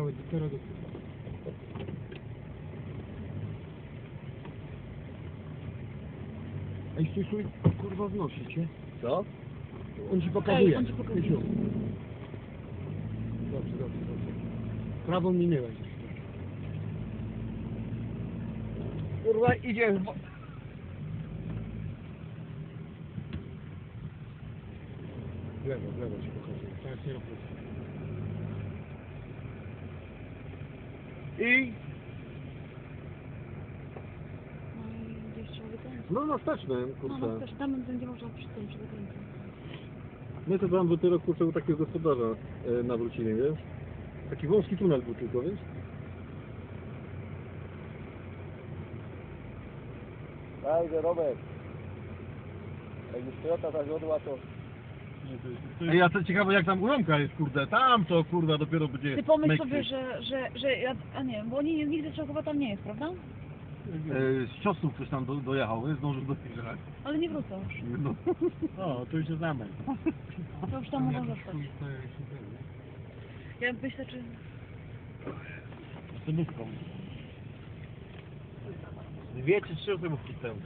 Dawaj, teraz do Ej, stój, kurwa wnosi cię. Co? On ci pokazuje. Ej, on ci pokazuje. Krzysiu. Dobrze, dobrze, dobrze. Prawą minęłeś. Kurwa, idzie w... W lewo, w lewo ci pokazuje. Teraz nie robię. I... No. No na wstecznym, No, no kurczę. też tam będzie można przy tym przy wykręceniu. My to tam dopiero kurczę u takiego gospodarza e, nawrócili, wiesz? Taki wąski tunel był tylko, wiesz? Dajże, Robert. Jak już Toyota zawiodła, to... Ej, ja to ciekawe jak tam urąka jest, kurde. Tam to, kurwa, dopiero będzie... Ty pomyśl sobie, że, że, że ja, a nie, bo oni nigdy Trzakowa tam nie jest, prawda? E, z ciosów ktoś tam do, dojechał, nie? Zdążył dojechać. Ale nie wrócą już. No. O, to już jest zamek. To już tam mogą zostać. Ja myślę, czy... Stynówką. Dwie czy trzy osoby wcisnąłem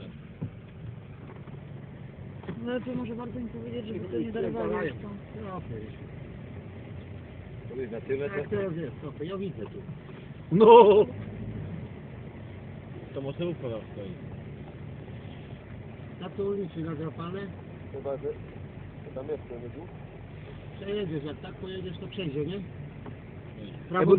No lepiej może bardzo im powiedzieć, żeby to nie darowali już to. No. To na tyle, Tak, teraz jest, okej, ja widzę tu. No! To mocno układał stoi. Na to ulicy nadrapane, Chyba, że... Tam jest ten, nie przejedziesz, jak tak pojedziesz to przejdzie, nie? Prawo